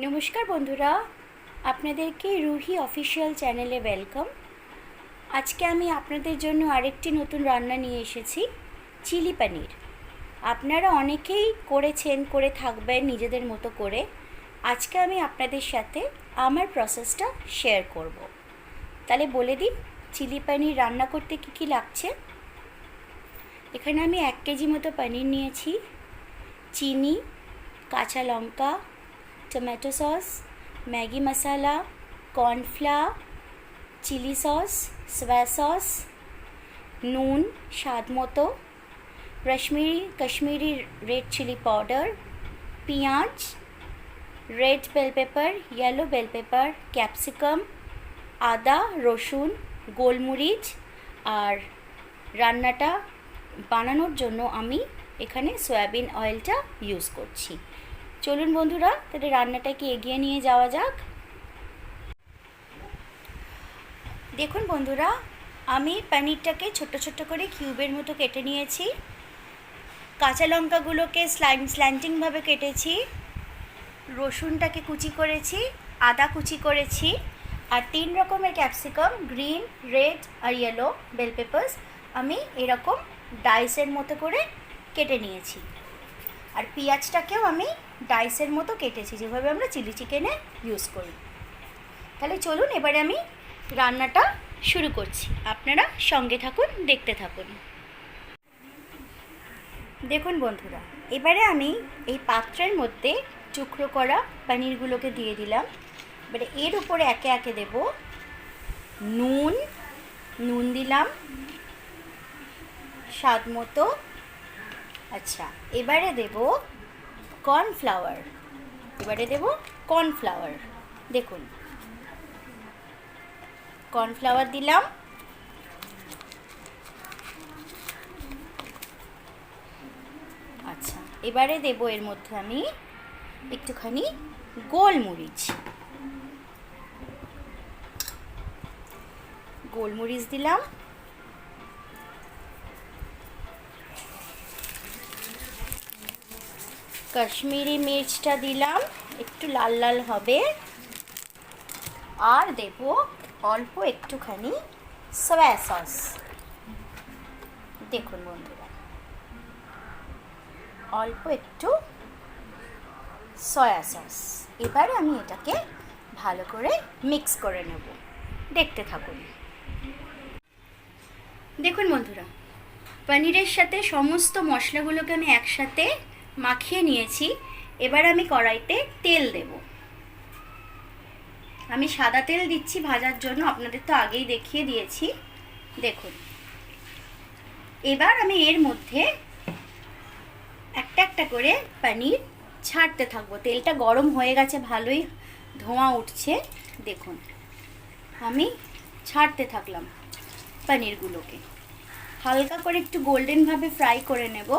নমস্কার বন্ধুরা, আপনাদেরকে রুহি অফিসিয়াল চ্যানেলে ওয়েলকাম। আজকে আমি আপনাদের জন্য আরেকটি নতুন রান্না নিয়ে এসেছি, চিলি পনির। আপনারা অনেকেই করেছেন, করে থাকবেন নিজেদের মতো করে। আজকে আমি আপনাদের সাথে আমার প্রসেসটা শেয়ার করব। তাহলে বলে দিন চিলি পনির রান্না করতে কী কী লাগছে? এখানে আমি এক কেজি মতো পনির নিয়েছি, চিনি, কাঁচা লঙ্কা tomato sauce Maggi masala cornflour chilli sauce soya sauce নুন স্বাদ মতো Kashmiri Kashmiri red chilli powder পেঁয়াজ red bell pepper yellow bell pepper capsicum আদা রসুন গোলমরিচ আর রান্নাটা বানানোর জন্য আমি এখানে সয়াবিন অয়েলটা ইউজ করছি। চলুন বন্ধুরা তাহলে রান্নাটাকে এগিয়ে নিয়ে যাওয়া যাক। দেখুন বন্ধুরা, আমি পনিরটাকে ছোট ছোট করে কিউবের মতো কেটে নিয়েছি। কাঁচা লঙ্কাগুলোকে স্লাইন স্ল্যান্টিংভাবে কেটেছি। রসুনটাকে কুচি করেছি, আদা কুচি করেছি, আর তিন রকমের ক্যাপসিকাম, গ্রিন, রেড আর ইয়েলো বেল পেপার্স আমি এরকম ডাইসের মতো করে কেটে নিয়েছি। আর পেঁয়াজটাকেও আমি ডাইসের মতো কেটেছি, যেভাবে আমরা চিলি চিকেনে ইউজ করি। তাহলে চলুন, এবারে আমি রান্নাটা শুরু করছি। আপনারা সঙ্গে থাকুন, দেখতে থাকুন। দেখুন বন্ধুরা, এবারে আমি এই পাত্রের মধ্যে টুকরো করা পনিরগুলোকে দিয়ে দিলাম। এবারে এর উপরে একে একে দেব নুন নুন দিলাম স্বাদ মতো। আচ্ছা এবারে দেব কর্নফ্লাওয়ার। এবারে দেব কর্নফ্লাওয়ার। দেখুন। কর্নফ্লাওয়ার দিলাম। আচ্ছা এবারে দেব এর মধ্যে আমি একটুখানি গোলমরিচ। গোলমরিচ দিলাম। কাশ্মীরি মির্চটা দিলাম, একটু লাল লাল হবে। আর দেব অল্প একটুখানি সয়া সস দেখুন বন্ধুরা, অল্প একটু সয়া সস এবারে আমি এটাকে ভালো করে মিক্স করে নেব। দেখতে থাকুন। দেখুন বন্ধুরা, পনিরের সাথে সমস্ত মশলাগুলোকে আমি একসাথে মাখিয়ে নিয়েছি। এবার আমি কড়াইতে তেল দেব। আমি সাদা তেল দিচ্ছি ভাজার জন্য, আপনাদের তো আগেই দেখিয়ে দিয়েছি। দেখুন। এবার আমি এর মধ্যে একটা একটা করে পনির ছাড়তে থাকব। তেলটা গরম হয়ে গেছে, ভালোই ধোঁয়া উঠছে। দেখুন, আমি ছাড়তে থাকলাম পনিরগুলোকে। হালকা করে একটু গোল্ডেনভাবে ফ্রাই করে নেব।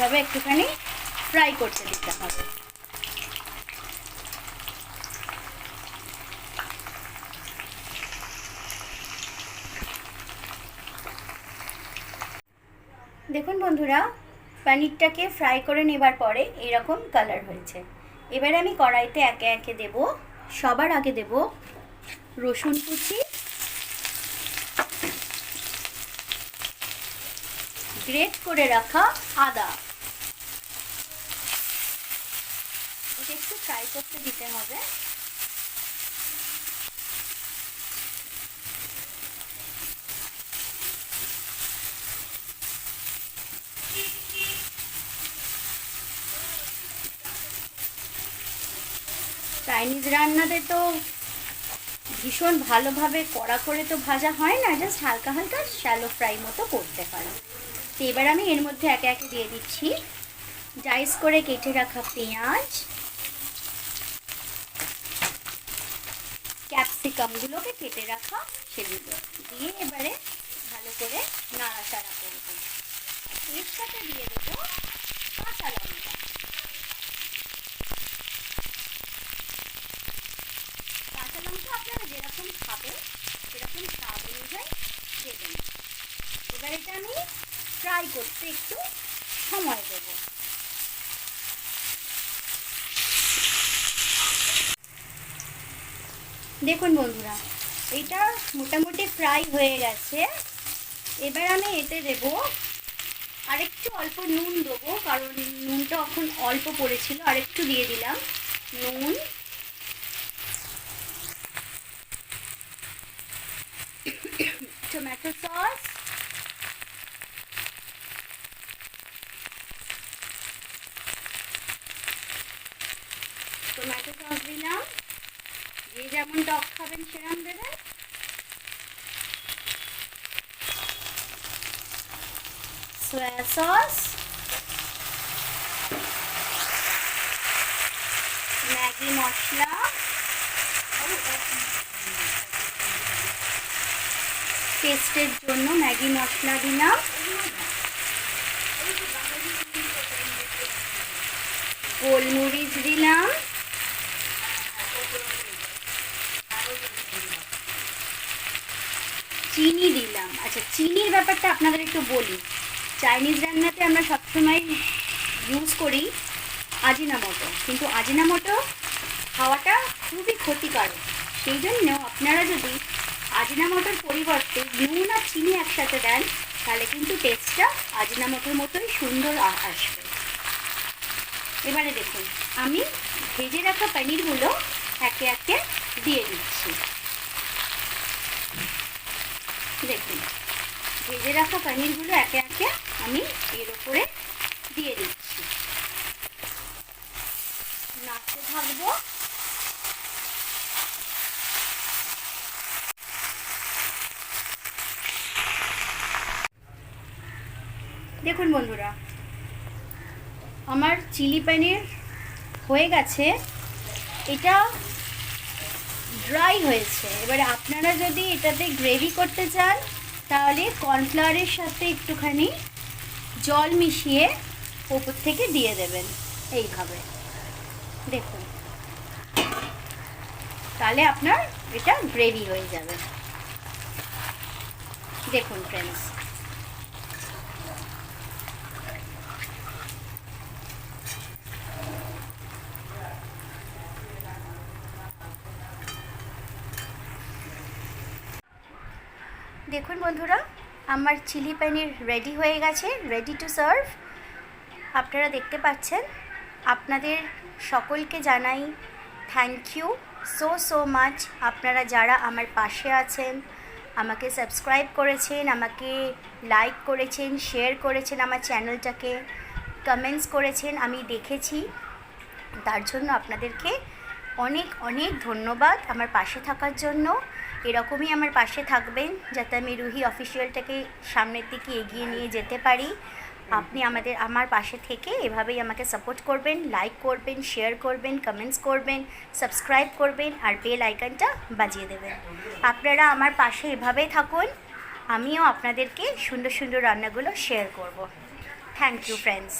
এভাবে একটুখানি ফ্রাই করতে দিতে হবে। দেখুন বন্ধুরা, পনিরটাকে ফ্রাই করে নেবার পরে এরকম কালার হয়েছে। এবারে আমি কড়াইতে একে একে দেব। সবার আগে দেব রসুন কুচি গ্রেট করে রাখা আদা। এটা একটু ফ্রাই করতে দিতে হবে। চাইনিজ রান্নাতে তো ভীষণ ভালোভাবে কড়া করে তো ভাজা হয় না জাস্ট হালকা হালকা শ্যালো ফ্রাই মতো করতে পারো তো এবার আমি এর মধ্যে একে একে দিয়ে দিচ্ছি। ডাইস করে কেটে রাখা পেঁয়াজ ক্যাপসিকামগুলোকে কেটে রাখা সেগুলো। দিয়ে এবারে ভালো করে নাড়াচাড়া করব। এর সাথে দিয়ে দেবো কাঁচা লঙ্কা। কাঁচা লঙ্কা আপনারা যেরকম খাবেন, সেরকম স্বাদ অনুযায়ী দেবেন। এবার এটা আমি ফ্রাই করতে একটু সময় দেবো। দেখুন বন্ধুরা, এটা মোটামুটি ফ্রাই হয়ে গেছে। এবার আমি এতে দেব আরেকটু অল্প নুন দেবো, কারণ নুনটা এখন অল্প পড়েছিল, আরেকটু দিয়ে দিলাম নুন। টমেটো সস টমেটো সস দিলাম। যে যেমন টক খাবেন সেরকম দেবেন সয়া সস ম্যাগি মশলা টেস্টের জন্য ম্যাগি মশলা দিলাম। গোলমরিচ দিলাম। চিনি দিলাম। আচ্ছা চিনির ব্যাপারটা আপনাদের একটু বলি। চাইনিজ রান্নাতে আমরা সবসময় ইউজ করি আজিনামোটো। কিন্তু আজিনামোটো খাওয়াটা খুবই ক্ষতিকারক। সেই জন্য আপনারা যদি আজিনামোটোর পরিবর্তে নুন আর চিনি একসাথে দেন, তাহলে কিন্তু টেস্টটা আজিনামোটোর মতোই সুন্দর আসবে। এবারে দেখুন, আমি ভেজে রাখা পনিরগুলো একে একে দিয়ে দিচ্ছি দেখুন ভেজে রাখা পনিরগুলো একে একে আমি এর উপরে দিয়ে দিচ্ছি। নাড়তে থাকব। দেখুন বন্ধুরা, আমার চিলি পনির হয়ে গেছে। এটা ড্রাই হয়েছে। এবারে আপনারা যদি এটাতে গ্রেভি করতে চান তাহলে কর্নফ্লাওয়ারের সাথে একটুখানি জল মিশিয়ে ওপর থেকে দিয়ে দেবেন এইভাবে দেখুন। তাহলে আপনার এটা গ্রেভি হয়ে যাবে। দেখুন ফ্রেন্ডস দেখুন বন্ধুরা, আমার চিলি পনির রেডি হয়ে গেছে রেডি টু সার্ভ আপনারা দেখতে পাচ্ছেন, আপনাদের সকলকে জানাই thank you so so much আপনারা যারা আমার পাশে আছেন, আমাকে সাবস্ক্রাইব করেছেন, আমাকে লাইক করেছেন শেয়ার করেছেন আমার চ্যানেলটাকে কমেন্টস করেছেন, আমি দেখেছি। তার জন্য আপনাদেরকে অনেক অনেক ধন্যবাদ আমার পাশে থাকার জন্য। এরকমই আমার পাশে থাকবেন যাতে আমি রুহি অফিসিয়ালটাকে সামনের দিকে এগিয়ে নিয়ে যেতে পারি। আপনি আমাদের, আমার পাশে থেকে এভাবেই আমাকে সাপোর্ট করবেন, লাইক করবেন, শেয়ার করবেন, কমেন্টস করবেন, সাবস্ক্রাইব করবেন আর বেল আইকনটা বাজিয়ে দেবেন। আপনারা আমার পাশে এভাবেই থাকুন, আমিও আপনাদেরকে সুন্দর সুন্দর রান্নাগুলো শেয়ার করব। Thank you friends